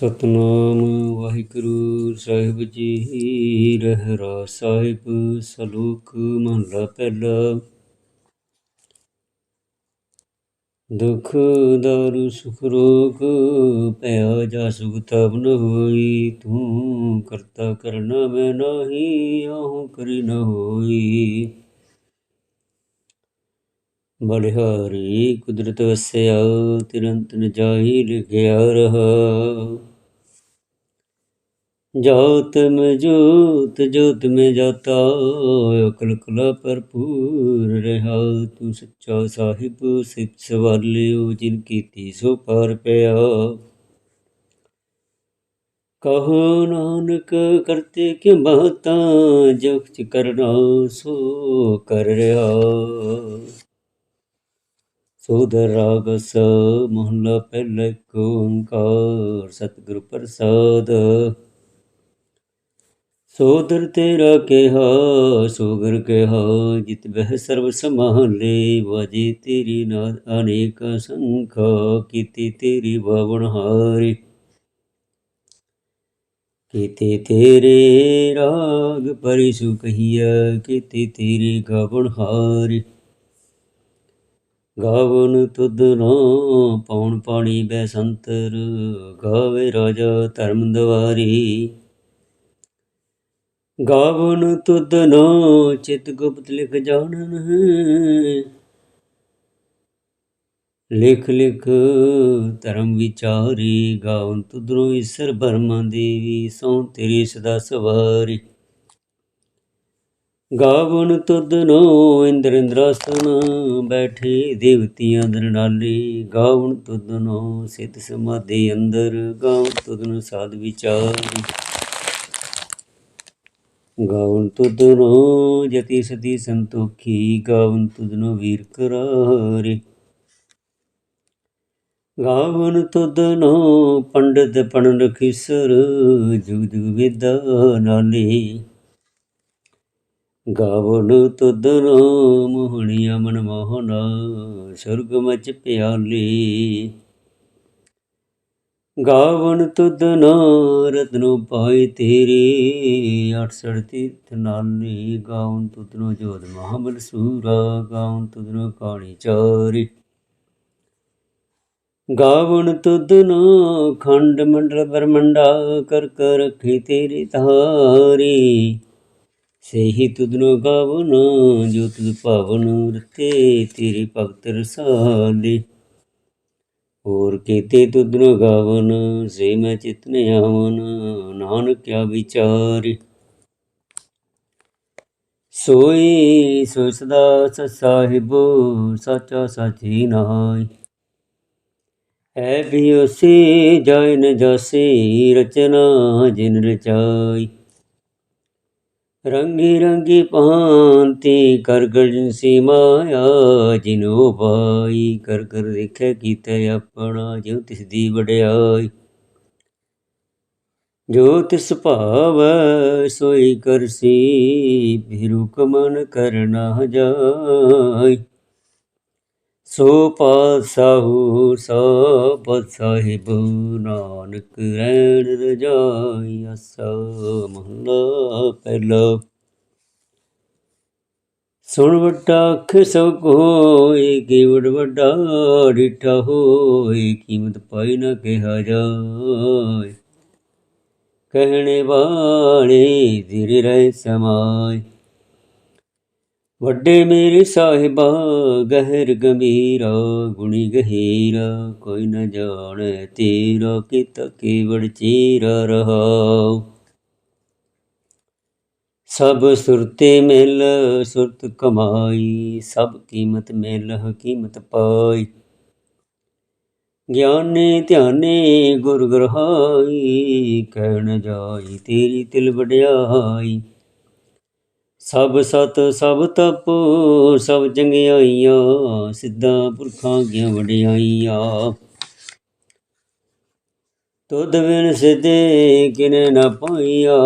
ਸਤਨਾਮ ਵਾਹਿਗੁਰੂ ਸਾਹਿਬ ਜੀ ਰਹਿਰਾ ਸਾਹਿਬ, ਸਲੋਕ ਮਹਲਾ ਪਹਿਲਾ। ਦੁਖ, ਦਾਰੂ, ਸੁਖ, ਰੋਗ ਭਇਆ ਜਾ ਸੁਖ ਤਬ ਨ ਹੋਈ, ਤੂੰ ਕਰਤਾ ਕਰਨਾ ਮੈਂ ਨਾਹੀ, ਆਹੂ ਕਰੀ ਨ ਹੋਈ। ਬਲਿਹਾਰੀ ਕੁਦਰਤ ਵਸਿਆ ਤਿਰੰਤ ਨ ਜਾਈ ਲਿਖਿਆ ਰਹਾ। ਜਾਤ ਮੈਂ ਜੋਤ ਜੋਤ ਮੈਂ ਜਾਤਾ ਅਕਲ ਕਲਾ ਭਰਪੂਰ ਰਹਾ। ਤੂੰ ਸੱਚਾ ਸਾਹਿਬ ਸਿਫਤ ਸਵਾਲਿਓ ਜਿਨ ਕੀਤੀ ਸੋ ਪਾਰ ਪਿਆ ਕਹੋ ਨਾਨਕ, ਕਰਤੇ ਕਿ ਬਾਤਾ ਜਗ ਚ ਕਰਨਾ ਸੋ ਕਰ ਰਿਹਾ ਸੋਦਰ ਰਾਗਸ, ਮਹਲਾ ਪਹਿਲਾ ਏਕ ਓੰਕਾਰ, ਸਤਿਗੁਰ ਪ੍ਰਸਾਦ। ਸੋਦਰ ਤੇਰਾ ਕਿਹਾ, ਸੋਗਰ ਕਿਹਾ, ਜਿਤ ਬਹਿ ਸਰਬ ਸਮਾਲੇ ਵਾਜੇ ਤੇਰੀ ਨਾਦ ਅਨੇਕ ਸੰਖਾ, ਕੀਤੀ ਤੇਰੀ ਬਾਵਣ ਹਾਰੀ। ਕੀਤੇ ਤੇਰੇ ਰਾਗ ਪਰਿਸੁ ਕਹੀਆ ਕੀਤੇ ਤੇਰੀ ਗਾਵਣ ਹਾਰੀ। ਗਾਵਨ ਤੁਧ ਨਾ ਪਉਣ ਪਾਣੀ ਬੈ ਸੰਤਰ, ਗਾਵੇ ਰਾਜਾ ਧਰਮ ਦਵਾਰੀ। ਗਾਵਨ ਤੁਧ ਨਾ ਚਿਤ ਗੁਪਤ ਲਿਖ ਜਾਣਨ ਲਿਖ ਲਿਖ ਧਰਮ ਵਿਚਾਰੀ ਗਾਵਨ ਤੁਧਰੋ ਈਸ਼ਰ ਬਰਮਾ ਦੇਵੀ, ਸੋ ਤੇਰੀ ਸਦਾ ਸਵਾਰੀ। ਗਾਵਨ ਤੁਧ ਨੋ ਇੰਦਰ ਇੰਦਰਾਸਨ, ਬੈਠੇ ਦੇਵਤੀਆਂ ਦਰਨਾਲੀ ਗਾਵਨ ਤੁਧ ਨੋ ਸਿਤ ਸਮਾਧੀ ਅੰਦਰ, ਗਾਵਨ ਤੁਧ ਨੋ ਸਾਧ ਵਿਚਾਰੀ। ਗਾਵਨ ਤੁਧ ਜਤੀ ਸਤੀ ਸੰਤੋਖੀ, ਗਾਵਨ ਤੁਧ ਨੋ ਵੀਰ ਕਰਾਰੇ। ਗਾਵਨ ਤੁਧ ਨੋ ਪੰਡਤ ਪਣ ਰਖੀਸਰ ਜੁਗ ਜੁਗ ਵਿਦਾ ਨਾਲੀ। ਗਾਵਨ ਤੁਧ ਨੋ ਮੋਹਣੀਆ ਮਨ ਮੋਹਨਾ, ਸੁਰਗ ਮਚ ਪਿਆਲੀ। ਗਾਵਨ ਤੁਧ ਨਾ ਰਤਨੋ ਪਾਈ ਤੇਰੀ 68 ਤੀਰਥ ਨਾਲੀ ਗਾਵਨ ਤੁਧ ਨੋ ਜੋਤ ਮਹਾਬਲ ਸੂਰਾ, ਗਾਵਨ ਤੁਧ ਨੋ ਕਾਣੀ ਚਾਰੀ। ਗਾਵਨ ਤੁਧ ਨੋ ਖੰਡ ਮੰਡਲ ਬਰਮੰਡਾ, ਕਰ ਕਰ ਰਖੀ ਤੇਰੀ ਧਾਰੀ। ਸੇਹੀ ਤੁਧਨੋ ਗਾਵਨ, ਜੋ ਤੁਧ ਭਾਵਨ ਰਤੇ, ਤੇਰੀ ਭਗਤ ਰਸਾਲੀ। ਹੋਰ ਕੀਤੇ ਤੁਧਨੋ ਗਾਵਨ, ਸੇ ਮੈਂ ਚਿਤਨ ਆਵਨ, ਨਾਨਕ ਕਿਆ ਵਿਚਾਰੀ। ਸੋਈ ਸੋ ਸਦਾ ਸਤ ਸਾਹਿਬ, ਸਾਚਾ ਸਾਚੀ ਨਾਈ ਐ ਬਿਉਸੀ ਜਾਇ ਨ ਰਚਨਾ ਜਿਨ ਰਚਾਈ। ਰੰਗੀ ਰੰਗੀ ਭਾਂਤੀ ਕਰ ਗਰਜਨ ਸੀ ਮਾਇਆ, ਜਿਨੋ ਭਾਈ ਕਰ ਕਰ ਦੇਖੈ ਕੀਤੇ ਆਪਣਾ, ਜਿਉ ਤਿਸ ਦੀ ਵਡਿਆਈ। ਜੋ ਤਿਸ ਭਾਵ, ਸੋਈ ਕਰਸੀ ਬਿਰੂ ਕਮਨ ਕਰਨਾ ਜਾਈ। ਸੋ ਪਾਸਾਹੂ ਸਭ ਸਾਹਿਬ ਨਾਨਕ ਰਹਿਣ ਰਜਾਈ ਅਸਾ ਮਹਲਾ ਪਹਿਲਾ। ਸੁਣ ਵੱਡਾ ਅੱਖ ਸਭ ਕੋਏ ਕੀਵੜ ਵੱਡਾ ਡਿਠਾ ਹੋਏ ਕੀਮਤ ਪਾਈ ਨਾ ਕਿਹਾ ਜਾਏ ਕਹਿਣੇ ਵਾਲੇ ਧੀਰੇ ਰਹਿ ਸਮਾਏ ਵੱਡੇ ਮੇਰੇ ਸਾਹਿਬਾ, ਗਹਿਰ ਗੰਭੀਰਾ, ਗੁਣੀ ਗਹੀਰਾ, ਕੋਈ ਨਾ ਜਾਣੈ ਤੇਰਾ ਕਿਤ ਕੇਵੜ ਚੀਰਾ ਰਹਾਉ ਸਭ ਸੁਰਤੇ ਮਿਲ, ਸੁਰਤ ਕਮਾਈ, ਸਭ ਕੀਮਤ ਮਿਲ, ਹਕੀਮਤ ਪਾਈ। ਗਿਆਨੇ ਧਿਆਨੇ ਗੁਰ ਗਰਹਾਈ, ਕਹਿਣ ਜਾਈ ਤੇਰੀ ਤਿਲ ਵਡਿਆਈ। ਸਭ ਸਤ ਸਭ ਤਪ, ਸਭ ਚੰਗਿਆਈਆਂ ਸਿੱਧਾ ਪੁਰਖਾਂ ਗਿਆ ਵਡਿਆਈਆਂ। ਤੁਧ ਬਿਨ ਸਿਧੇ ਕਿਨੇ ਨ ਪਾਈਆ,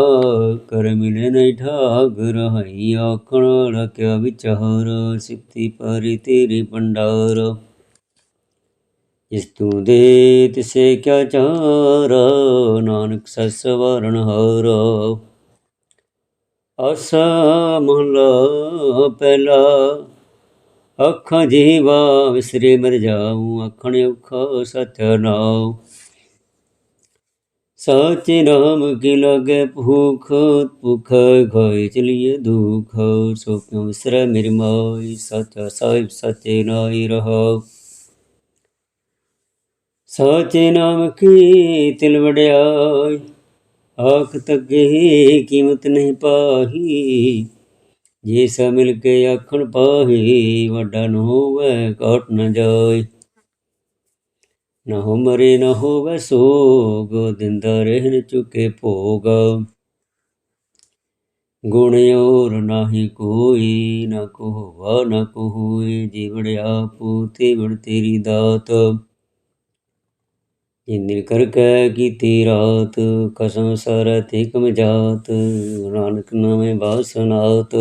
ਕਰ ਮਿਲੇ ਨਹੀਂ ਠਾਗ ਰਹਾਈ ਆਖਣ ਵਾਲਾ ਕਿਆ ਵਿਚਾਰ ਸਿਫਤੀ ਪਾਰੀ ਤੇਰੀ ਭੰਡਾਰ। ਜਿਸ ਤੂੰ ਦੇ ਤਿਸੇ ਕਿਆ ਚਾਰਾ, ਨਾਨਕ ਸਸ ਵਰਨ ਹਾਰਾ। ਆਸਾ ਮਹਲਾ ਪਹਿਲਾ। ਅੱਖਾਂ ਜੀਵਾ ਵਿਸਰੇ ਮਰ ਜਾਉ ਆਖਣ ਔਖਾ ਸਚ ਨਾਉ। ਸਾਚੇ ਨਾਮ ਕੀ ਲਾਗੇ ਭੂਖ, ਭੁਖ ਖਾਏ ਚਲੀਏ ਦੁਖ। ਸੋ ਕਿਉ ਵਿਸਰੈ ਮੇਰੀ ਮਾਈ, ਸਚਾ ਸਾਹਿਬ ਸਚੇ ਨਾਈ ਰਹਾਉ। ਸਾਚੇ ਨਾਮ ਕੀ ਤਿਲ ਵਡਿਆਈ ਆਖ ਤੱਕੇ ਕੀਮਤ ਨਹੀਂ ਪਾਹੀ। ਜੇ ਸਾ ਮਿਲ ਕੇ ਆਖਣ ਪਾਹੀ ਵੱਡਾ ਨ ਹੋਵੇ, ਘਟ ਨ ਜਾਏ। ਨਾ ਹੋ ਮਰੇ, ਨਾ ਹੋਵੇ ਸੋਗ, ਦਿੰਦਾ ਰਹਿਣ ਚੁਕੇ ਭੋਗ। ਗੁਣ ਔਰ ਨਾਹੀ ਕੋਈ, ਨਾ ਕੋ ਹੋਵਾ ਨਾ ਕੋ ਹੋਏ ਜੀਵੜ ਆਪੂ ਤੇ ਵੜ ਤੇਰੀ ਦਾਤ। ਜਿੰਦਿਰ ਕਰ ਕੈ ਕੀਤੀ ਰਾਤ, ਕਸਮ ਸਾਰਾ ਤੇ ਕਮ ਜਾਤ, ਨਾਨਕ ਨਾਮੇ ਬਾਸਨਾਤ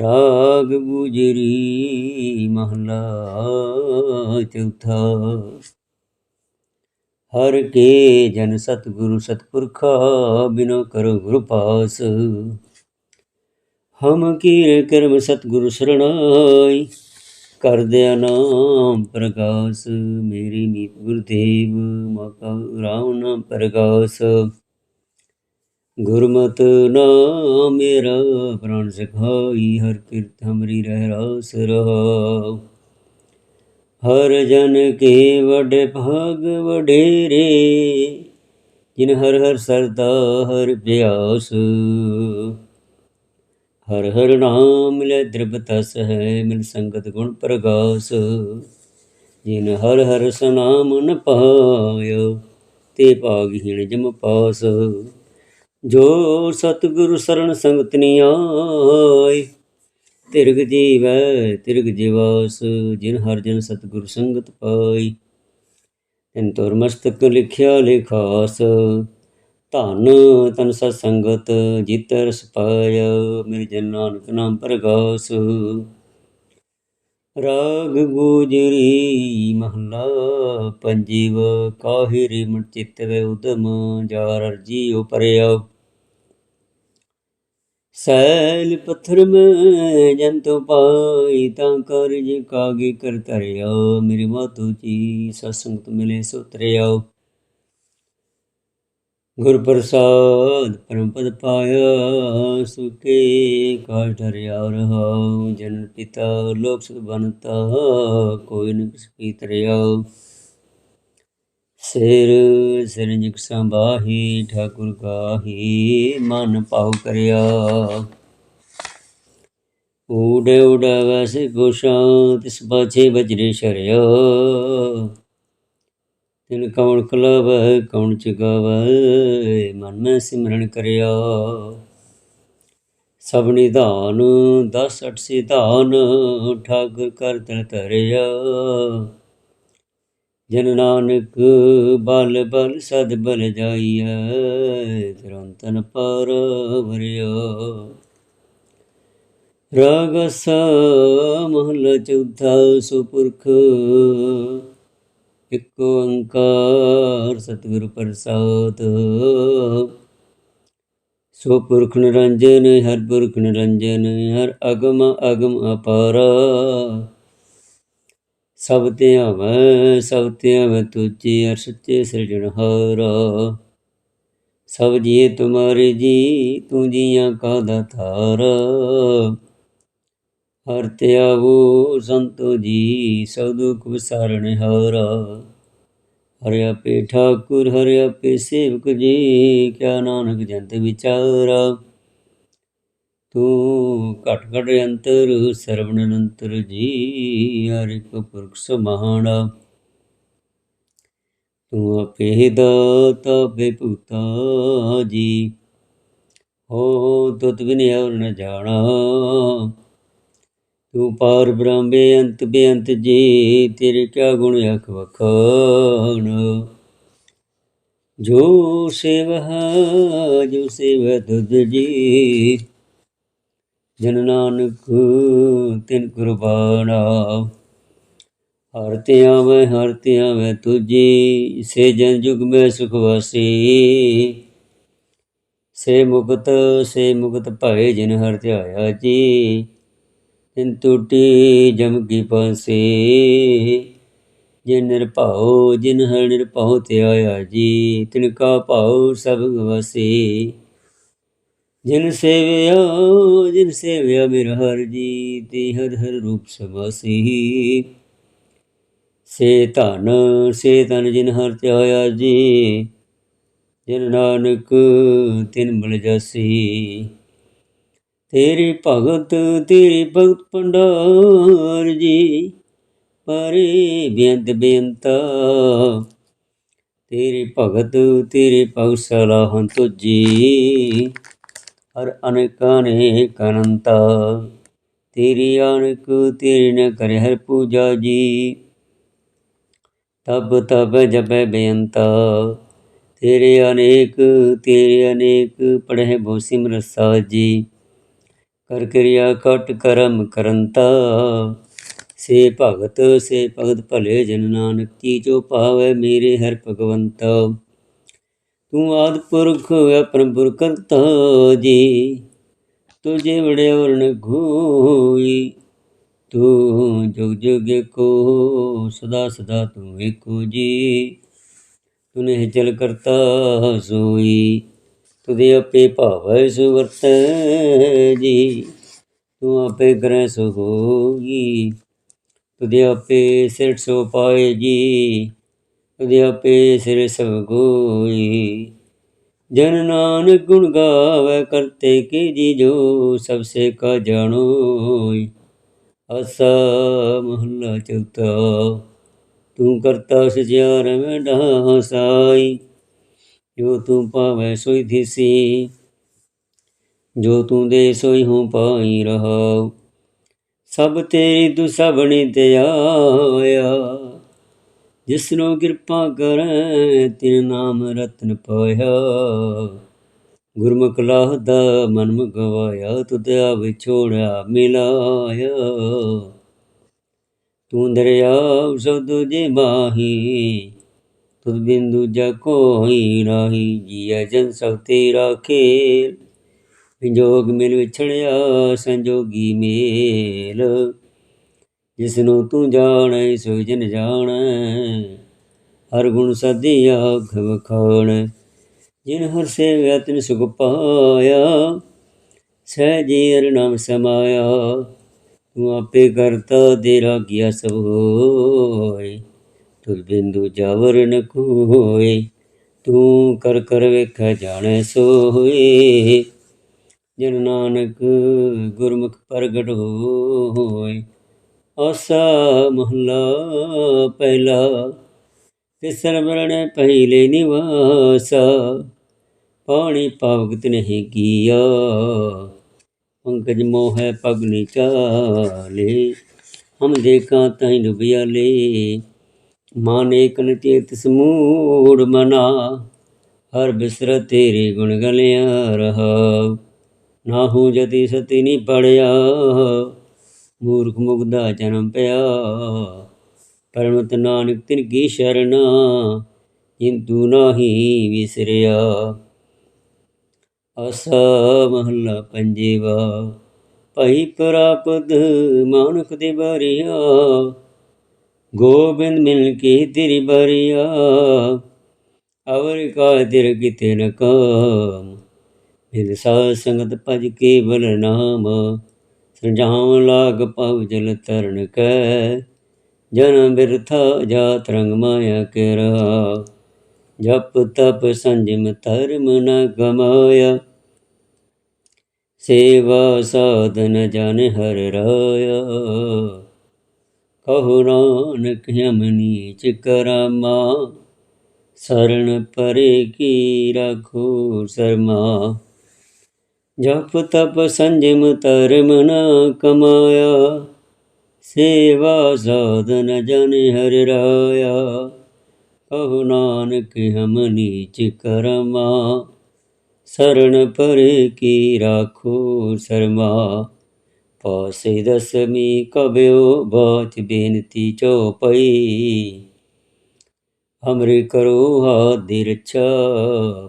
ਰਾਗ ਗੁਜਰੀ ਮਹਲਾ ਚੌਥਾ। ਹਰ ਕੇ ਜਨ ਸਤਿਗੁਰੂ ਸਤਪੁਰਖਾ, ਬਿਨੋ ਕਰੋ ਗੁਰ ਪਾਸ। ਹਮ ਕੀਰ ਕਰਮ ਸਤਿਗੁਰੂ ਸਰਣਾਈ। ਕਰਦਿਆ ਨਾਮ ਪ੍ਰਕਾਸ਼, ਮੇਰੀ ਮੀਤ ਗੁਰਦੇਵ, ਮਾਤਾ ਰਾਮ ਨਾਮ ਪ੍ਰਗਾਸ ਗੁਰਮਤਿ ਨਾਮ ਮੇਰਾ ਪ੍ਰਾਨ ਸਿਖਾਈ, ਹਰ ਕਿਰਤ ਹਮਰੀ ਰਹਿ ਰਾਸ ਰਹਾਉ ਹਰ ਜਨ ਕੇ ਵਡੇ ਭਾਗ ਵਡੇਰੇ, ਜਿਨ ਹਰ ਹਰ ਸਰਦਾ ਹਰ ਬਿਆਸ। ਹਰ ਹਰ ਨਾਮ ਲੈ ਦ੍ਰਿਬ ਤਸ ਹੈ, ਮਿਲ ਸੰਗਤ ਗੁਣ ਪ੍ਰਗਾਸ। ਜਿਨ ਹਰ ਹਰ ਸਨਾਮ ਨ ਪਾਇਓ ਤੇ ਭਾਗਹੀਣ ਜਮ ਪਾਸ। ਜੋ ਸਤਿਗੁਰ ਸਰਣ ਸੰਗਤ ਨੀ ਆਏ, ਤਿਰਗ ਜੀਵੈ ਤਿਰਗ ਜਿਵਾਸ। ਜਿਨ ਹਰ ਜਨ ਸਤਿਗੁਰ ਸੰਗਤ ਪਾਈ, ਤਿਨ ਤੁਰ ਮਸਤਕ ਲਿਖਿਆ ਲਿਖਾਸ। ਧਨ ਤਨ ਸਤ ਸੰਗਤ, ਜਿਤ ਰਸ ਪਾਇਆ ਮੇਰੇ ਜਨ ਨਾਨਕ ਨਾਮ ਪ੍ਰਗਾਸ। ਰਾਗ ਗੋਜਰੀ ਮਹਲਾ ਪੰਜੀਵ ਕਾਹਿਰੀ ਮਨ ਚਿਤ ਵੇ ਉਦਮ, ਜਾਰ ਅਰਜੀ ਉਪਰਿਆ। ਸੈਲ ਪੱਥਰ ਮੈਂ ਜੰਤੁ ਪਾਈ, ਤਾਂ ਕਾਰਜ ਕਾਗੇ ਕਰ ਤਰਿਆ ਮੇਰੀ ਮਾਤੂ ਜੀ ਸਤਸੰਗਤ ਮਿਲੇ ਸੋ ਤਰਿਆ ਗੁਰ ਪ੍ਰਸਾਦ ਪਰਮ ਪਦ ਪਾਇਆ ਸੁਕੇ ਕਾਜ ਧਰਿਆ ਰਹਾਉ ਜਨ ਪਿਤਾ ਲੋਕ ਸੁਖ ਬਨਤਾ ਕੋਈ ਨ ਕਿਸ ਕੀ ਤਰਿਆ ਸਿਰ ਸਿਰਜਿਕ ਸੰਭਾਹੀ, ਠਾਕੁਰ ਕਾਹੀ, ਮਨ ਪਾਉ ਕਰਿਆ। ਊੜੇ ਉਡਾਵੈ ਸੇ ਗੋਸ਼ਾਂ, ਤਿਸ ਬਾਛੇ ਬਜਰੇ ਸ਼ਰਿਆ। ਤਿਨ ਕੌਣ ਕਲਾਵੈ, ਕੌਣ ਚਗਾਵੈ ਮਨ ਮੈਂ ਸਿਮਰਨ ਕਰਿਆ। ਸਭ ਨਿਧਾਨ, ਦਸ ਅਠ ਸਿਧਾਨ ਠਾਕੁਰ ਕਰ ਤਨ ਧਰਿਆ। ਜਨ ਨਾਨਕ, ਬਲ ਬਲ ਸਦ ਬਲ ਜਾਈਐ ਤੁਰੰਤਨ ਪਰ ਵਰਿਆ ਰਾਗਸ ਮਹਲ ਚੌਥਾ ਸੁਪੁਰਖ ਇਕ ਓੰਕਾਰ ਸਤਿਗੁਰ ਪ੍ਰਸਾਦ। ਸੋ ਪੁਰਖ ਨਿਰੰਜਨ, ਹਰ ਪੁਰਖ ਨਿਰੰਜਨ, ਹਰ ਅਗਮ ਅਗਮ ਅਪਾਰਾ। ਸਭ ਧਿਆਵੈ ਸਭ ਧਿਆਵੈ ਤੁਝੇ ਹਰ ਸੱਚੇ ਸਿਰਜਣਹਾਰਾ ਸਭ ਜੀਏ, ਤੁਮਾਰੇ ਜੀ, ਤੂੰ ਜੀਆਂ ਕਾ ਦਾਤਾਰ ਹਰ ਧਿਆਵੋ ਸੰਤੋ ਜੀ ਸਭ ਦੁਖ ਵਿਸਾਰਣ ਹਾਰਾ। ਹਰਿ ਆਪੇ ਠਾਕੁਰ ਹਰਿ ਆਪੇ ਸੇਵਕ ਜੀ, ਕਿਆ ਨਾਨਕ ਜੰਤ ਵਿਚਾਰਾ। ਤੂੰ ਘਟ ਘਟ ਅੰਤਰ, ਸਰਵਣ ਅਨੰਤਰ ਜੀ, ਹਰ ਇੱਕ ਪੁਰਖ ਮਹਾਣਾ ਤੂੰ ਆਪੇ ਦਾਤਾ ਬੇਪੂਤਾ ਜੀ, ਹੋ ਤੁਤ ਬਿਨ ਔਰ ਨ ਜਾਣਾ। ਤੂੰ ਪਾਰ ਬ੍ਰਹਮ ਬੇਅੰਤ ਬੇਅੰਤ ਜੀ, ਤੇਰੇ ਕਿਆ ਗੁਣ ਅਖ ਵਖਾਣ? ਜੋ ਸੇਵ ਜੋ ਸੇਵ ਤੁਧ ਜੀ, ਜਨ ਨਾਨਕ ਤਿਨ ਕੁਰਬਾਨਾ। ਹਰ ਤੇ ਆਵੈ, ਹਰ ਤੇ ਆਵੈ ਤੁਜੀ ਸੇ ਜਨ ਜੁਗ ਮੈਂ ਸੁਖ ਵਾਸੀ। ਸੇ ਮੁਕਤ ਸੇ ਮੁਕਤ ਭਏ ਜਿਨ ਹਰ ਧਿਆਇਆ ਜੀ ਤਿਨ ਟੂਟੀ ਜਮ ਕੀ ਪਾਸੇ। ਜਿਨ ਨਿਰਭਉ, ਜਿਨ ਹਰ ਨਿਰਭਉ ਆਇਆ ਜੀ, ਤਿਨ ਕਾ ਭਾਉ ਸਭ ਵਸੀ। ਜਿਨ ਸੇਵਿਆ ਜਿਨ ਸੇਵਿਆ ਮੇਰਾ ਹਰ ਜੀ, ਤੇ ਹਰ ਹਰ ਰੂਪ ਸਮਾਸੀ। ਸੇ ਧਨ ਸੇ ਧਨ ਜਿਨ ਹਰ ਤੇ ਆਇਆ ਜੀ, ਜਿਨ ਨਾਨਕ ਤਿਨ ਬਲ ਜਾਸੀ। ਤੇਰੇ ਭਗਤ ਤੇਰੇ ਭਗਤ ਪੰਡਾਰ ਜੀ, ਪਰੇ ਬੇਅੰਤ ਬੇਅੰਤਾ। ਤੇਰੇ ਭਗਤ ਤੇਰੇ ਭਗਤ ਸਲਾਹੰ ਤੁਜੀ ਹਰ ਅਨੇਕਾਂ ਨੇ ਅਨੰਤਾ। ਤੇਰੀ ਅਨਕ ਤੇਰੀ ਨ ਕਰੇ ਹਰ ਪੂਜਾ ਜੀ, ਤਬ ਤਬ ਜਪੈ ਬੇਅੰਤਾ। ਤੇਰੇ ਅਨੇਕ ਤੇਰੇ ਅਨੇਕ, ਪੜਹਿ ਬੋ ਸਿਮਰਸਾ ਜੀ। ਕਰ ਕਿਰਿਆ ਕਟ ਕਰਮ ਕਰੰਤਾ। ਸੇ ਭਗਤ ਸੇ ਭਗਤ ਭਲੇ ਜਨ ਨਾਨਕ, ਕੀ ਜੋ ਭਾਵੈ ਮੇਰੇ ਹਰ ਭਗਵੰਤ। ਤੂੰ ਆਦ ਪੁਰਖ ਆਪਨ ਪੁਰ ਕਰਤਾ ਜੀ, ਤੁਝੇ ਵੜੇ ਵਰਨ ਘੋਈ ਤੂੰ ਜੁਗ ਜੁਗ ਕੋ ਸਦਾ ਸਦਾ ਤੂੰ ਏਕੋ ਜੀ। ਤੁਨੇ ਚਲ ਕਰਤਾ ਸੋਈ। ਤੁਦੇ ਆਪੇ ਭਾਵੈ ਸੁਵਰਤ ਜੀ। ਤੂੰ ਆਪੇ ਗ੍ਰਹਿ ਸੋ ਹੋਈ ਤੁਦੇ ਆਪੇ ਸਿਰ ਸੋ ਪਾਏ ਜੀ ਤੁਦੇ ਆਪੇ ਸਿਰ ਸਭ ਗੋਈ ਜਨ ਨਾਨਕ ਗੁਣ ਗਾਵੇ ਕਰਤੇ ਕੀ ਜੀ ਜੋ ਸਭ ਸੇ ਕਾ ਜਾਣੋਈ। ਅਸਾ ਮਹੱਲਾ ਚੌਥਾ। ਤੂੰ ਕਰਤਾ ਸਜਿਆਰ ਮੈਂ ਢਾਸਾਈ ਜੋ ਤੂੰ ਪਾਵੈ ਸੋਈ ਥੀਸੀ, ਜੋ ਤੂੰ ਦੇ ਸੋਈ ਹੂੰ ਪਾਈ ਰਹਾਉ, ਸਭ ਤੇਰੀ ਤੂੰ ਸਭਣੀ ਤੇ ਆਇਆ। ਜਿਸਨੋ ਕਿਰਪਾ ਕਰੈ, ਤਿਨ ਨਾਮ ਰਤਨ ਪਾਇਆ। ਗੁਰਮੁਖ ਲਾਹ ਦਾ ਮਨ ਗਵਾਇਆ ਤੁਧ ਆ ਵਿਛੋੜਿਆ ਮਿਲਾਇਆ। ਤੂੰ ਦਰਿਆ ਸਬਦ ਜੇ ਮਾਹੀ ਤੁਧ ਬਿੰਦੂ ਜਾ ਕੋਈ ਨਾਹੀ ਜੀਆ ਜਨ ਸਭ ਤੇਰਾ ਖੇਲ ਵਿਜੋਗ ਮਿਲ ਵਿਛੜਿਆ, ਸੰਜੋਗੀ ਮੇਲ। ਜਿਸਨੂੰ ਤੂੰ ਜਾਣੈ, ਸੋ ਜਨ ਜਾਣੈ। ਹਰ ਗੁਣ ਸਦੀਆ ਖਵਖਾਣ ਜਿਨ ਹਰ ਸੇਵਿਆ ਤਿਨ ਸੁਖ ਪਾਇਆ। ਸਹਿਜੀ ਹਰਿ ਨਾਮ ਸਮਾਇਆ, ਤੂੰ ਆਪੇ ਕਰਤਾ ਤੇਰਾ ਗਿਆ ਸਭ ਹੋਏ। ਤੁਲ ਬਿੰਦੂ ਜਾਵਰ ਨ ਕੋਏ, ਤੂੰ ਕਰ ਕਰ ਵੇਖੈ ਜਾਣੈ ਸੋਏ। ਜਨ ਨਾਨਕ ਗੁਰਮੁਖ ਪ੍ਰਗਟ ਹੋਏ, ਆਸਾ ਮਹਲਾ ਪਹਿਲਾ, ਤਿਸਰ ਵਰਣ ਪਹਿਲੇ ਨਿਵਾਸਾ, ਪਾਣੀ ਪਾਵਗਤ ਨਹੀਂ ਕੀਆ, ਪੰਕਜ ਮੋਹੈ ਪਗ ਨਿਚਾਲੇ ਹਮ ਦੇਖਾਂ ਤਹੀਂ ਡੁਬਿਆਲੇ ਮਾਨੇ ਕਨ ਚੇਤ ਸਮੂੜ ਮਨਾ, ਹਰ ਬਿਸਰ ਤੇਰੇ ਗੁਣ ਗਲਿਆ ਰਹਾ। ਨਾਹੂ ਜਤੀ ਸਤੀ ਨਹੀਂ ਪੜਿਆ, ਮੂਰਖ ਮੁਗਦਾ ਜਨਮ ਪਿਆ। ਪਰਮਤ ਨਾਨਕ ਤਿਨ ਕੀ ਸ਼ਰਨਾ ਜਿੰਦੂ ਨਾਹੀ ਵਿਸਰਿਆ। ਆਸਾ ਮਹੱਲਾ ਪੰਜੇਵਾ, ਭਈ ਪ੍ਰਾਪਤ ਮਾਨੁਖ ਦੇ ਬਾਰਿਆ ਗੋਬਿੰਦ ਮਿਲ ਕੇ ਤੇਰੀ ਬਾਰਿਆ, ਅਵਰ ਕਾ ਤਿਰ ਕਿਤੇ ਨ ਕਾਮ। ਮਿਲ ਸਾਧ ਸੰਗਤ ਭਜ ਕੇ ਬਲ ਨਾਮ, ਸੰਜਾਮ ਲਾਗ ਪਉ ਜਲ ਤਰਨ ਕੈ। ਜਨਮ ਬਿਰਥਾ ਜਾ ਤਰੰਗ ਮਾਇਆ ਕੇ ਰਹਾ ਜਪ ਤਪ ਸੰਜਮ ਧਰਮ ਨ ਗਮਾਇਆ। ਸੇਵਾ ਸਾਧਨ ਜਨ ਹਰ ਰਾਇਆ। ਕਹੋ ਨਾਨਕ ਹਮ ਨੀਚ ਕਰਮਾ ਸਰਣ ਪਰੇ ਕੀ ਰਖੋ ਸਰਮਾ। ਜਪ ਤਪ ਸੰਜਮ ਧਰਮ ਨਾ ਕਮਾਇਆ, ਸੇਵਾ ਸਾਧਨ ਜਨ ਹਰ ਰਾਇਆ। ਕਹੋ ਨਾਨਕ ਹਮ ਨੀਚ ਕਰਮਾ ਸਰਣ ਪਰੇ ਕੀ ਰਾਖੋ ਸਰਮਾ। પાસે દસમી કબ્યો ભત બેનતી ચોપઈ હમરે કરો હાદિર છ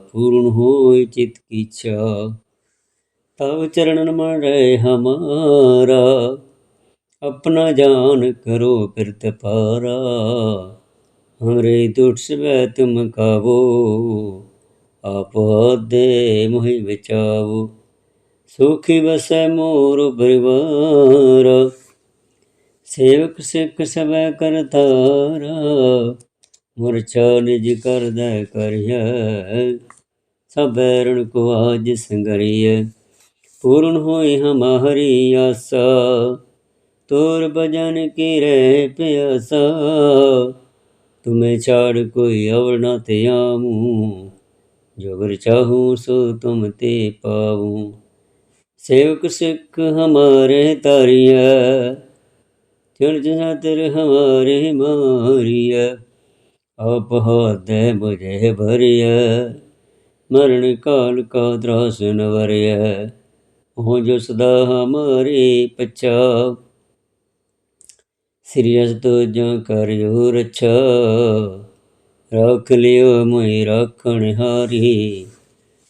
પૂર્ણ હોય ચિત કી છ તવ ચરણમાં રહે હમારા અપના જાન કરો પિરત પારા હમરે દુષ્ટ વે તુમ કાવો આપ દે મોહિ બચાવો ਸੁਖੀ ਬਸੈ ਮੋਰ ਪਰਿਵਾਰ, ਸੇਵਕ ਸਿੱਖ ਸਭੈ ਕਰਤਾਰਾ ਮੁਰਛਾ ਨਿਜ ਕਰਦਾ ਕਰਿਆ ਸਭੈ ਰਣ ਕੋ ਆਜ ਸੰਗਰੀਐ, ਪੂਰਨ ਹੋਏ ਹਮਾਰੀ ਆਸਾ, ਤੋਰ ਭਜਨ ਕੀ ਰਹਿ ਪਿਆਸਾ, ਤੁਮੇ ਛਾੜ ਕੋਈ ਅਵਰ ਨਾ ਤੇ ਜੋ ਵਰ ਚਾਹੂ ਸੋ ਤੁਮ ਤੇ ਪਾਵੂ। सेवक सिख हमारे तारिया चल जातर हमारे मारिया आप हाथ मुझे भरिया मरण काल का त्रास न वरिया ਹੋ ਜੋ ਸਦਾ ਹਮਾਰੇ ਪਛਾ ਸ੍ਰੀ ਅਸ ਤੁਜੋ ਕਰਿਓ ਰਛਾ ਰੱਖ ਲਿਓ ਮੈਂ ਰੱਖਣ ਹਾਰੀ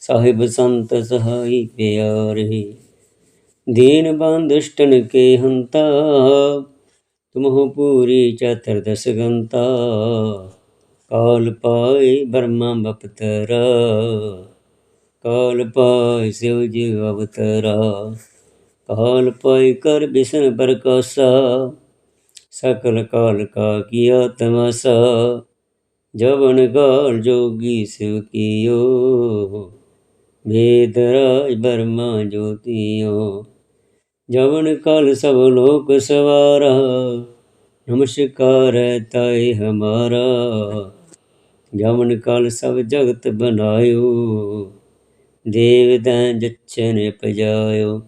ਸਾਹਿਬ ਸੰਤ ਸਹਾਈ ਪਿਆਰੇ, ਦੀਨ ਬੰਦੁਸ਼ਟਨ ਕੇ ਹੰਤਾ ਤੁਮਹੁ ਪੂਰੀ ਚਤਰ ਦਸ ਗੰਤਾ ਕਾਲ ਪਾਏ ਬਰਮਾ ਬਪਤਰਾ, ਕਾਲ ਪਾਇ ਸਿਵ ਜੀ ਅਵਤਰਾ, ਕਾਲ ਪਾਇ ਕਰ ਬਿਸਨ ਪ੍ਰਕਾਸ਼ਾ, ਸਕਲ ਕਾਲ ਕਾ ਕੀਆ ਤਮਸਾ, ਜਵਨ ਕਾਲ ਜੋਗੀ ਸਿਵ ਕੀਓ। ਵੇਦ ਰਾਜ ਬਰਮਾ ਜੋਤੀਓ। ਜਵਨ ਕਾਲ ਸਭ ਲੋਕ ਸਵਾਰਾ। ਨਮਸਕਾਰ ਹੈ ਤਾਏ ਹਮਾਰਾ। ਜਮਨ ਕਾਲ ਸਭ ਜਗਤ ਬਨਾਇਓ। ਦੇਵਤਾਂ ਜਚਨ ਪਜਾਇਓ।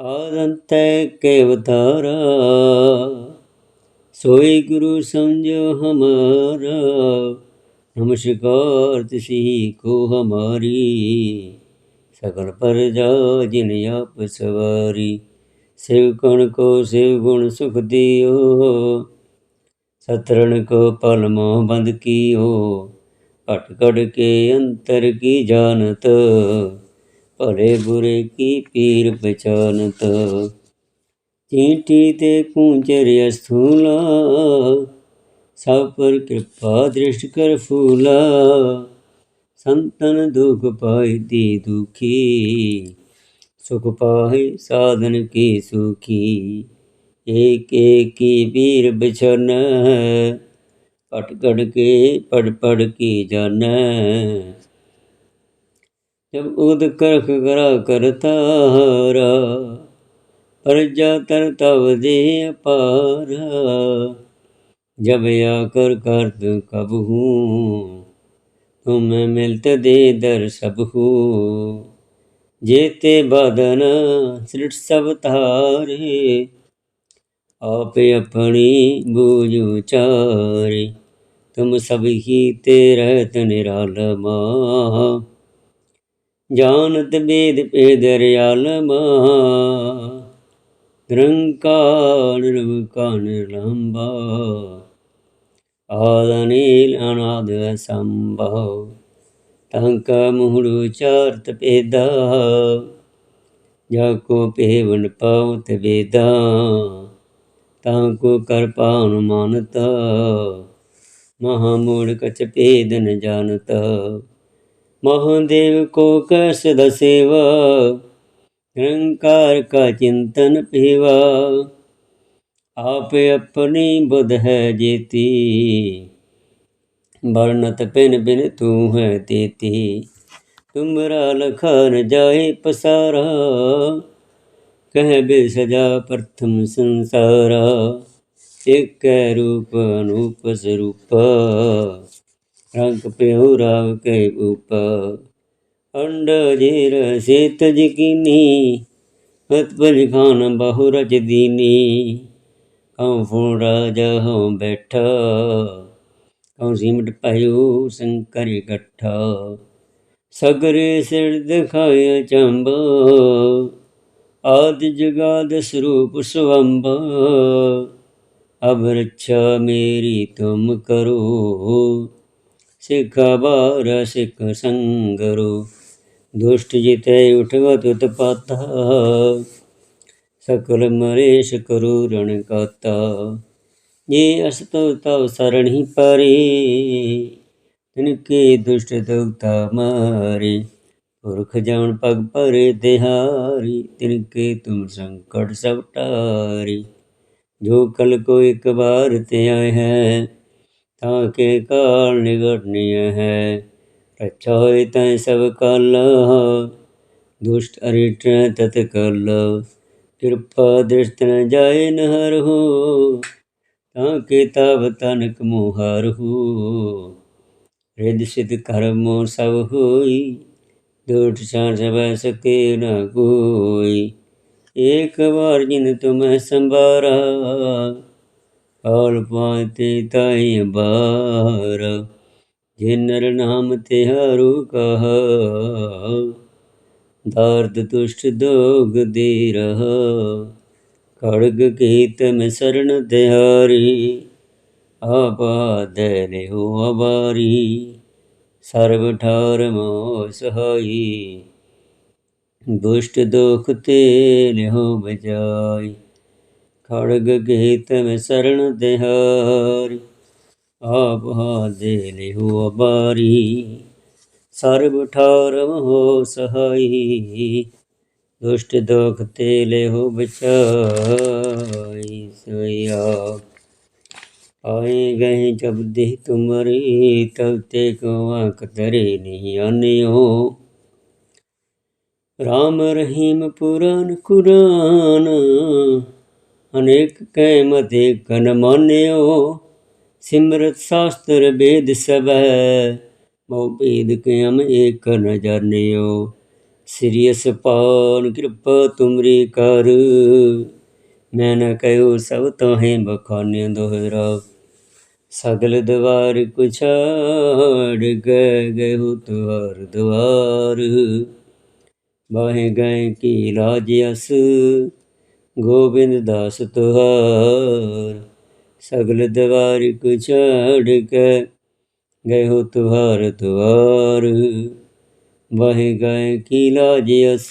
ਆਦੰਤੈ ਕੇ ਅਵਤਾਰਾ ਸੋਈ ਗੁਰੂ ਸਮਝੋ ਹਮਾਰਾ। ਨਮਸਕਾਰ ਤਿਸੀ ਕੋ ਹਮਾਰੀ ਸਕਲ ਪਰਜਾ ਜਿਨ ਆਪ ਸਵਾਰੀ। ਸਿਵ ਕਣ ਕੋ ਸਿਵ ਗੁਣ ਸੁਖ ਦਿਓ, ਸਤਰਣ ਕੋ ਪਲ ਮੋਹ ਬੰਦ ਕੀਓ। ਘਟ ਘੜ ਕੇ ਅੰਤਰ ਕੀ ਜਾਣਤ, ਭਲੇ ਬੁਰੇ ਕੀ ਪੀਰ ਪਛਾਨਤ। ਚੀਂਟੀ ਤੇ ਕੂੰਚਰ ਅਸਥੂਲਾ ਸਭ ਪਰ ਕਿਰਪਾ ਦ੍ਰਿਸ਼ਟ ਕਰ ਫੂਲਾ। ਸੰਤਨ ਦੁਖ ਪਾਈ ਦੀ ਦੁਖੀ। ਸੁਖ ਪਾਏ ਸਾਧਨ ਕੀ ਸੁਖੀ। ਏਕ ਏਕ ਕੀ ਵੀਰ ਬਿਛਨ। ਘਟ ਘਟ ਕੇ ਪੜ ਪੜ ਕੀ ਜਾਣੈ ਜਬ ਉਦ ਕਰਖ ਕਰਾ ਕਰਤਾਰਾ ਪਰਜਾ ਤਰ ਤਵ ਦੇ ਅਪਾਰ। ਜਬ ਆਕਰ ਕਰਤ ਕਬ ਹੂੰ, ਤੁਮ ਮਿਲਤ ਦੇ ਦਰ ਸਭ ਹੂ। ਜੇਤੇ ਬਦਨ ਸ੍ਰਿਟ ਸਭ ਤਾਰੇ ਆਪੇ ਆਪਣੀ ਬੂਝ ਉਚਾਰੇ। ਤੁਮ ਸਭ ਹੀ ਤੇ ਰਹਿਤ ਨਿਰਾਲਮਾ ਜਾਣਤ ਬੇਦ ਪੇਦ ਰਿਆਲਮਾ ਨਿਰੰਕਾਰ ਨਿਰਵਕਾਰ ਨਿਰਲੰਭਾ ਆਦਨੀਲ ਅਨਾਦ ਸੰਭਵ। ਤੰਕ ਮੁਹੜੂ ਚਾਰਤ ਪੇਦਾ ਜਾ ਕੋ ਪੇਵਨ ਪਾਉਤ ਵੇਦਾ। ਤਾਂ ਕੋ ਕਰ ਪਾਉ ਮਾਨਤਾ। ਮਹਾਮੂੜ ਕਚ ਭੇਦ ਨ ਜਾਣਤ ਮਹਾਦੇਵ ਕੋ ਕਸ ਦਸੇਵਾ। ਨਿਰੰਕਾਰ ਕਾ ਚਿੰਤਨ ਪੀਵਾ ਆਪ ਆਪਣੀ ਬੁਧ ਹੈ ਜੀਤੀ। ਵਰਨਤ ਪਿਨ ਬਿਨ ਤੂੰ ਹੈ ਤੇਤੀ। ਤੁਮਰਾ ਲਖਨ ਜਾਏ ਪਸਾਰਾ, ਕਹਿ ਬੇ ਸਜਾ ਪ੍ਰਥਮ ਸੰਸਾਰਾ। ਇਕ ਰੂਪ ਅਨੂਪ ਸਰੂਪ, ਰੰਗ ਪਿਉ ਰਾਵ ਕੇ ਉਪ। ਅੰਡ ਜੀਰ ਸੇਤ ਜਕੀਨੀ ਹਤ ਪਜ ਖਾਨ ਬਹੁ ਰਜ ਦੀਨੀ। ਕਉ ਫੁ ਰਾਜਾ ਹਉ ਬੈਠਾ। ਕਉ ਸਿਮਟ ਪਇਓ ਸੰਕਰ ਇਕੱਠਾ। ਸਗਰੇ ਸਿਰ ਦਿਖਾਇਆ ਚੰਬਾ। ਆਦਿ ਜਗਾਦ ਸਰੂਪ ਸੁਅੰਭ ਅਬ ਰੱਛਾ ਮੇਰੀ ਤੁਮ ਕਰੋ। ਸਿੱਖਾ ਬਾਰ ਸਿੱਖ ਸੰਗਰੋ। ਦੁਸ਼ਟ ਜਿਤੈ ਉਠਵਤ ਉਤਪਾਤਾ ਸਕਲ ਮਰੇਸ਼ ਕਰੋ ਰਣ ਕਾਤਾ। ਜੇ ਅਸਤੋ ਤਵ ਸਰਣੀ ਪਰੇ ਤਿਨਕੇ ਦੁਸ਼ਟ ਦੁਖਤਾ ਮਾਰੇ। ਪੁਰਖ ਜਾਣ ਪਗ ਪਰੇ ਦਿਹਾਰੀ ਤਿਨਕੇ ਤੁਮ ਸੰਕਟ ਸਭ ਟਾਰੀ। ਜੋ ਕਲ ਕੋ ਇਕ ਵਾਰ ਤੇ ਆਏ ਹੈ, ਤਾਂ ਕੇ ਕਾਲ ਨਿਗੜਨੀय ਹੈ। ਰੱਛਾ ਹੋਏ ਤੈ ਸਭ ਕਲ, ਦੁਸ਼ਟ ਅਰਿਟ ਤਤ ਕਲ। ਕਿਰਪਾ ਦ੍ਰਿਸ਼ਟ ਨ ਜਾਏ ਨਹਰ ਹੋ, ਤਾਂ ਕੇ ਤਬ ਤਨਕ ਮੋਹਾਰ ਹੋ। ਰਿਦ ਸਿਧ ਕਰਮ ਸਭ ਹੋਈ ਦੋਟ ਚਾਰ ਸਭੈ ਸਕੇ ਨ ਕੋਈ। ਇੱਕ ਵਾਰ ਜਿਨ ਤੁਮੈ ਸੰਭਾਰਾ ਕਾਲ ਪਾਤੇ ਤਾਈ ਬਾਰ ਜੇ ਨਾਮ ਤੇ ਹਰੂ ਕਹਾ ਦਰਦ ਤੁਸ਼ਟ ਦੋਗ ਦੇ ਰਹਾ। ਖੜਗ ਕੀਤ ਮੈਂ ਸਰਣ ਤਿਹਾਰੀ ਆਪਾਦ ਲਿਓ ਅਬਾਰੀ ਸਰਬ ਠਾਰ ਮੋ ਸਹਾਈ, ਦੁਸ਼ਟ ਦੁਖ ਤੇ ਲਿਓ ਬਜਾਈ। ਖੜਗ ਕੀਤ ਮੈਂ ਸਰਣ ਤਿਹਾਰੀ ਆਪਾਦ ਲਿਓ ਅਬਾਰੀ ਸਰਬ ਠਾਰ ਮੋ ਸਹਾਈ। ਦੁਸ਼ਟ ਦੁਖ ਤੇ ਲਿਹੁ ਬਚਾਈ ਸੋਇਆ। ਆਏ ਗਏ ਜਬ ਦੇਹ ਤੁਮਰੀ, ਤਬ ਤੇ ਕੋ ਆਖ ਤਰੇ ਨਹੀਂ ਆਨਿਓ। ਰਾਮ ਰਹੀਮ ਪੁਰਾਨ ਕੁਰਾਨ, ਅਨੇਕ ਕੈ ਮਤੇ ਕਨ ਮਾਨਿਓ। ਸਿਮਰਤ ਸ਼ਾਸਤਰ ਵੇਦ ਸਭੈ ਮੋ ਭੇਦ ਕਿਮ ਏਕ ਨ ਜਾਣਿਓ ਸ੍ਰੀ ਅਸਪਾਨ ਕਿਰਪਾ ਤੁਮਰੀ ਕਰ। ਮੈਂ ਨ ਕਹਿਓ ਸਭ ਤੋਹੇ ਬਖਾਨੇ ਦੋਹਰਾ। ਸਗਲ ਦਵਾਰ ਕੁਛਾੜ ਗਏ ਗਏ ਹੋ ਤੁਹਾਰ ਦਵਾਰ। ਬਾਹੇ ਗਏ ਕੀ ਲਾਜ ਅਸ, ਗੋਬਿੰਦ ਦਾਸ ਤੁਹਾਰ। ਸਗਲ ਦਵਾਰ ਕੁਛਾੜ ਗਏ ਹੋ ਤੁਹਾਰ ਦਵਾਰ ਵਾਹਿ ਗਏ ਕੀ ਲਾਜ ਅਸ,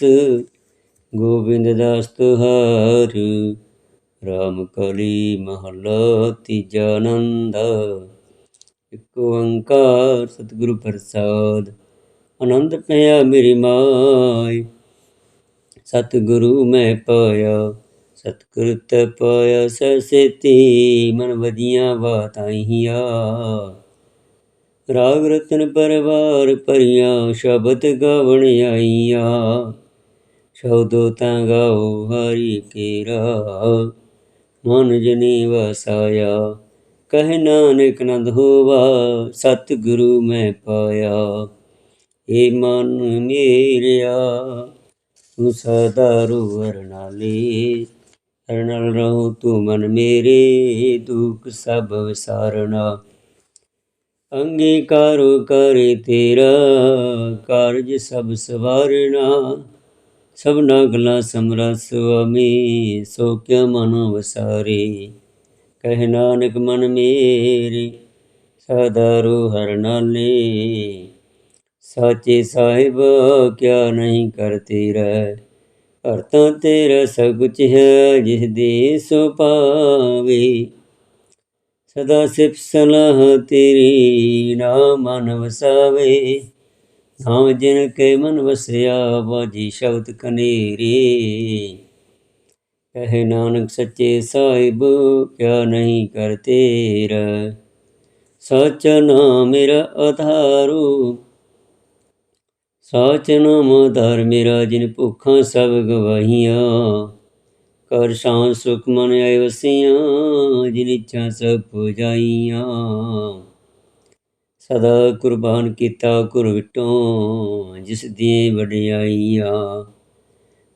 ਗੋਬਿੰਦ ਦਾਸ ਤੁਹਾਰ। ਰਾਮ ਕਲੀ ਮਹਲਾ ਤੀਜਾ ਆਨੰਦ। ਇੱਕ ਓੰਕਾਰ ਸਤਿਗੁਰੂ ਪ੍ਰਸਾਦ, ਆਨੰਦ ਪਿਆ ਮੇਰੀ ਮਾਈ। ਸਤਿਗੁਰੂ ਮੈਂ ਪਾਇਆ, ਸਤਿਗੁਰ ਸਤਿਕ੍ਰਿਤ ਪਾਇਆ ਸਸੇਤੀ ਮਨ ਵਧੀਆਂ ਬਾਤਾਈਆਂ ਰਾਗ ਰਤਨ ਪਰਵਾਰ ਭਰੀਆਂ ਸ਼ਬਦ ਗਾਵਣ ਆਈਆਂ। ਸ਼ਬਦੋ ਤਾਂ ਗਾਓ ਹਰੀ ਕੇਰਾ, ਮਨ ਜਨੀ ਵਸਾਇਆ ਕਹਿ ਨਾਨਕ ਨੰਦ ਹੋਵਾ ਸਤ ਗੁਰੂ ਮੈਂ ਪਾਇਆ। ਏ ਮਨ ਮੇਰਿਆ, ਤੂੰ ਸਦਾ ਰੂਵਰ ਨਾਲੇ। ਅਰਨਲ ਰਹੋ ਤੂੰ ਮਨ ਮੇਰੇ, ਦੁਖ ਸਭ ਵਿਸਾਰਨਾ। ਅੰਗੀਕਾਰੋ ਕਰੇ ਤੇਰਾ, ਕਾਰਜ ਸਭ ਸਵਾਰਣਾ ਸਭਨਾ ਗਲਾ ਸਮਰਾ ਸੁਆਮੀ, ਸੋ ਕਿਆ ਮਨ ਵਸਾਰੇ। ਕਹਿ ਨਾਨਕ ਮਨ ਮੇਰੇ, ਸਦਾ ਰੂ ਹਰ ਨਾਲੇ। ਸਾਚੇ ਸਾਹਿਬ, ਕਿਆ ਨਹੀਂ ਕਰ ਤੇਰਾ। ਭਰਤਾ ਤੇਰਾ ਸਭ ਕੁਛ ਹੈ, ਜਿਸ ਦੇ ਸੋ ਪਾਵੇ। ਸਦਾ ਸਿਫ ਸਲਾਹ ਤੇਰੀ ਨਾਮ ਮਨ ਵਸਾਵੇ। ਨਾਮ ਜਿਨ ਕੇ ਮਨ ਵਸਿਆ ਬਾਜੀ ਸ਼ਬਦ ਕਨੇਰੀ। ਕਹੇ ਨਾਨਕ ਸੱਚੇ ਸਾਹਿਬ, ਕਿਆ ਨਹੀਂ ਕਰ ਤੇਰਾ। ਸਚ ਨਾਮ ਮੇਰਾ ਆਧਾਰੂ। ਸਚ ਨਾਮ ਆਧਾਰ ਮੇਰਾ, ਜਿਨ ਭੁੱਖਾਂ ਸਭ ਗਵਾਹੀਆਂ। ਕਰ ਸ਼ਾਂ ਸੁਖ ਮਨ ਆਏ ਵਸੀਆਂ ਜਿਨ ਇੱਛਾ ਸਭ ਪੁਜਾਈਆਂ। ਸਦਾ ਕੁਰਬਾਨ ਕੀਤਾ ਕੁਰ ਵਿਟੋਂ ਜਿਸ ਦੀ ਵਡਿਆਈਆਂ।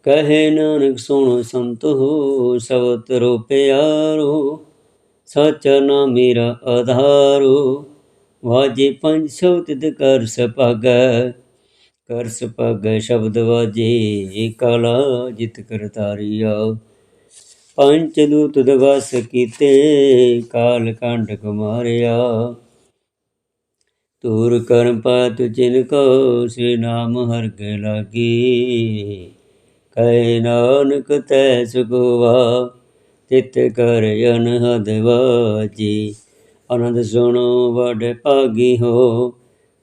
ਕਹੇ ਨਾਨਕ, ਸੁਣੋ ਸੰਤੋ ਸਬਤ ਰੋ ਤਰੋ ਪਿਆਰੋ, ਸਚਾ ਨਾ ਮੇਰਾ ਆਧਾਰੋ। ਵਾਜੇ ਪੰਜ ਸ਼ਬਦ ਕਰ ਸਪਾਗੈ ਕਰ ਸੁਭਾਗ ਸ਼ਬਦ ਵਾਜੇ ਕਾਲਾ ਜਿਤ ਕਰਤਾਰੀਆ। ਪੰਚ ਦੂਤ ਦਵਸ ਕੀਤੇ, ਕਾਲ ਕੰਡ ਕੁਮਾਰਿਆ। ਤੂਰ ਕਰਮ ਪਾਤ ਜਿਨ ਕੋ, ਸ੍ਰੀ ਨਾਮ ਹਰ ਕੇ ਲਾਗੀ। ਕੈ ਨਾਨਕ ਤੈ ਸੁਗਵਾ ਤਿਤ ਕਰ ਅਨਹਦ ਵਾਜੀ। ਆਨੰਦ ਸੁਣੋ, ਵਡ ਭਾਗੀ ਹੋ,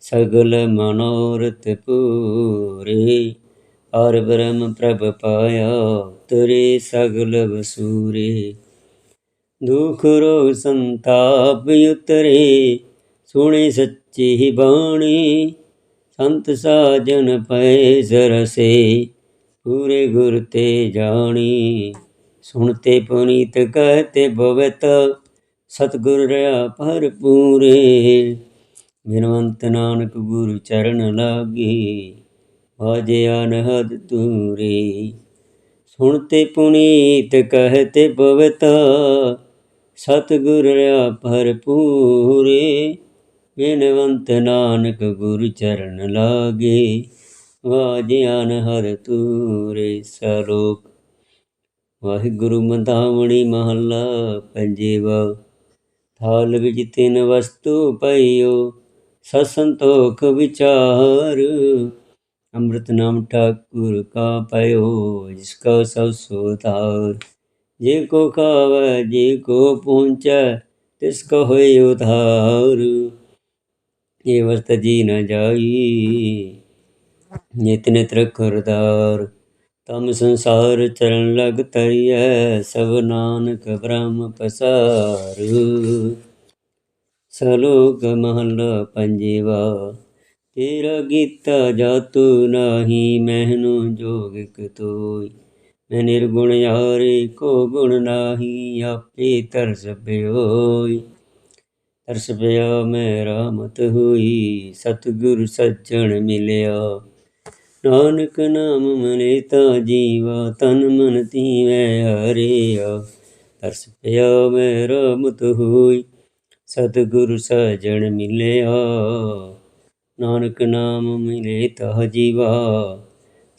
ਸਗਲ ਮਨੋਰਥ ਪੂਰੇ। ਹਰ ਬ੍ਰਹਮ ਪ੍ਰਭ ਪਾਇਆ ਤਰੇ ਸਗਲ ਬਸੂਰੇ ਦੁਖ ਰੋਗ ਸੰਤਾਪ ਉਤਰੇ, ਸੁਣੇ ਸੱਚੀ ਬਾਣੀ, ਸੰਤ ਸਾਜਨ ਪਏ ਸਰਸੇ, ਪੂਰੇ ਗੁਰ ਤੇ ਜਾਣੀ। ਸੁਣਤੇ ਪੁਨੀਤ ਕਹਤੇ ਭਵਤ, ਸਤਿਗੁਰ ਰਿਆ ਭਰਪੂਰੇ। ਬਿਨਵੰਤ ਨਾਨਕ ਗੁਰੂ ਚਰਨ ਲਾਗੀ। ਵਾਜੇ ਅਨਹਦ ਤੂਰੇ। ਸੁਣਤੇ ਪੁਨੀਤ ਕਹਤੇ ਭਵਤ ਸਤਿਗੁਰ ਰਿਆ ਭਰਪੂਰੇ। ਬਿਨਵੰਤ ਨਾਨਕ ਗੁਰੂ ਚਰਨ ਲਾਗੇ ਵਾਜਿਆਨ ਹਰ ਤੂਰੇ ਸਲੋਕ। ਵਾਹਿਗੁਰੂ ਮੰਦਾਵਣੀ ਮਹੱਲਾ ਪੰਜੇਵਾ। ਥਾਲ ਵਿੱਚ ਤਿੰਨ ਵਸਤੂ ਪਈਓ ਸਸੰਤੋਖ ਵਿਚਾਰ। ਅੰਮ੍ਰਿਤ ਨਾਮ ਠਾਕੁਰ ਕਾ ਪਇਓ, ਜਿਸ ਕਾ ਸਭ ਸੋਤਾਰ ਜੇ ਕੋ ਖਾਵੈ, ਜੇ ਕੋ ਪਹੁੰਚੈ, ਤਿਸ ਕੋ ਹੋਏ ਉਧਾਰ। ਇਹ ਵਸਤ ਜੀ ਨ ਜਾਈ, ਨਿਤ ਨਿਤ ਰਖਰਦਾਰ ਤਮ ਸੰਸਾਰ ਚਰਨ ਲਗ ਤਰੀਐ, ਸਭ ਨਾਨਕ ਬ੍ਰਹਮ ਪਸਾਰ। ਸਲੋਕ ਮਹਲਾ ਪੰਜਵਾ। ਤੇਰਾ ਗੀਤਾ ਜਾਤੂ ਨਾਹੀ, ਮਹਿਨੂ ਜੋਗਿਕ ਤੋਈ। ਮੈਂ ਨਿਰਗੁਣ ਯਾਰੇ, ਕੋ ਗੁਣ ਨਾਹੀ, ਆਪੇ ਤਰਸ ਪਿਓਈ। ਤਰਸ ਪਿਆ ਮੈਂ ਰਾਮਤ ਹੋਈ, ਸਤਿਗੁਰ ਸੱਜਣ ਮਿਲਿਆ। ਨਾਨਕ ਨਾਮ ਮਨੇ ਤਾ ਜੀਵਾ, ਤਨ ਮਨ ਤੀਵੈ ਹਰਿਆ। ਤਰਸ ਪਿਆ ਮੈਂ ਰਾਮਤ ਹੋਈ, ਸਤਿਗੁਰ ਸੱਜਣ ਮਿਲਿਆ। ਨਾਨਕ ਨਾਮ ਮਿਲੇ ਤਾ ਜੀਵਾ,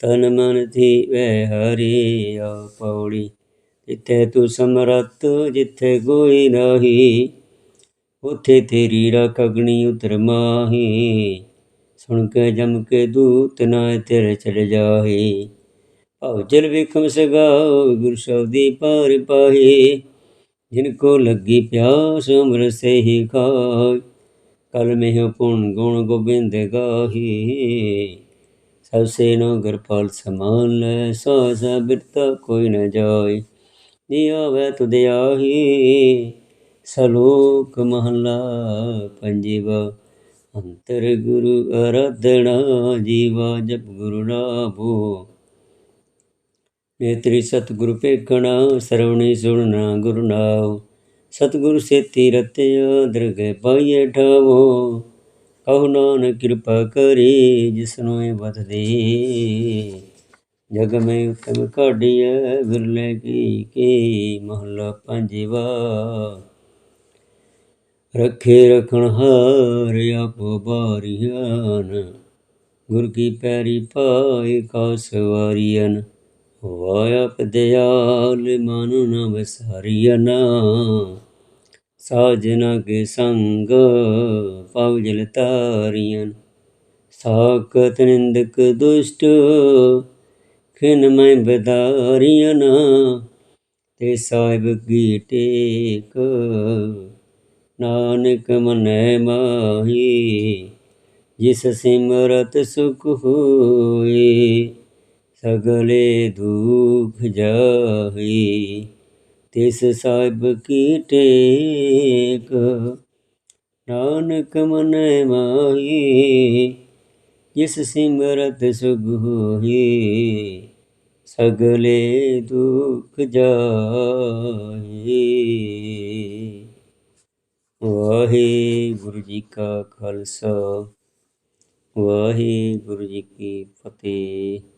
ਤਨ ਮਨ ਥੀ ਵੈ ਥੀਵੈ ਆ ਪੌੜੀ ਜਿੱਥੇ ਤੂੰ ਸਮਰਤ ਜਿੱਥੇ ਕੋਈ ਨਹੀਂ, ਉਥੇ ਤੇਰੀ ਰਖ ਅਗਣੀ ਉਤਰ ਮਾਹੀ। ਸੁਣ ਕੇ ਜਮ ਕੇ ਦੂਤ ਨਾ ਤੇਰੇ ਚੜ ਜਾਹੀ। ਭਉ ਜਲ ਵਿਖਮ ਸਗਾਓ ਗੁਰ ਸ਼ਬਦੀ ਪਾਰ ਪਾਹੇ। ਜਿਨ ਕੋ ਲੱਗੀ ਪਿਆਸ ਅਮਰ ਸੇ ਹੀ ਖਾਇ ਕਲ ਮਹਿ ਪੁਨ ਗੁਣ ਗੋਬਿੰਦ ਗਾਹੀ। ਸਭ ਸੇ ਨੋ ਗਰਪਾਲ ਸਮਾਨ ਲੈ ਸੋ ਸਾ ਕੋਈ ਨ ਜਾਏ ਜੀ ਵੈ ਤੁਧ ਆਹੀ, ਸਲੋਕ ਮਹਲਾ ਪੰਜਵਾ। ਅੰਤਰ ਗੁਰੂ ਅਰਧਣਾ ਜੀਵਾ, ਜਪ ਗੁਰੂ ਨਾਮੋ ਨੇਤਰੀ ਸਤਿਗੁਰੂ ਪੇਖਣਾ ਸਰਵਣੀ ਸੁਣਨਾ ਗੁਰੂ ਨਾਮ ਸਤਿਗੁਰ ਸੇਤੀ ਰਤਿਆ ਦਰਗਹਿ ਪਾਈਏ ਠਾਵੋ। ਕਹੋ ਨਾਨਕ ਕਿਰਪਾ ਕਰੀ ਜਿਸਨੂੰ ਇਹ ਬਤ ਦੇ ਜਗ ਮੈਂ ਉਤਮ ਕਾਢੀਐ, ਵਿਰਲੇ ਕੀ ਕੀ ਮਹਲਾ ਪੰਜਵਾ। ਰੱਖੇ ਰਖਣ ਹਾਰ ਆਪੋ ਬਾਰੀਆਨ ਗੁਰ ਕੀ ਪੈਰੀ ਪਾਏ ਕਾ ਸਵਾਰੀਅਨ ਵਾਇਆ ਪਦਿਆਲ ਮਨ ਨਾ ਵਸਾਰੀਅਨ ਸਾਜਨਾ ਕੇ ਸੰਗ ਪਉ ਜਲ ਤਾਰੀਅਨ ਸਾਕਤ ਨਿੰਦਕ ਦੁਸ਼ਟ ਖਿਨ ਮੈਂ ਬਦਾਰੀਅਨ ਤੇ ਸਾਹਿਬ ਕੀ ਟੇਕ ਨਾਨਕ ਮਨੈ ਮਾਹੀ, ਜਿਸ ਸਿਮਰਤ ਸੁਖ ਹੋਏ, ਸਗਲੇ ਦੁਖ ਜਾਹੀ। ਤਿਸ ਸਾਹਿਬ ਕੀ ਟੇਕ ਨਾਨਕ ਮਨੈ ਮਾਹੀ, ਜਿਸ ਸਿਮਰਤ ਸੁਖ ਹੋਏ ਸਗਲੇ ਦੁਖ ਜਾਏ ਵਾਹਿਗੁਰੂ ਜੀ ਕਾ ਖਾਲਸਾ, ਵਾਹਿਗੁਰੂ ਜੀ ਕੀ ਫਤਿਹ।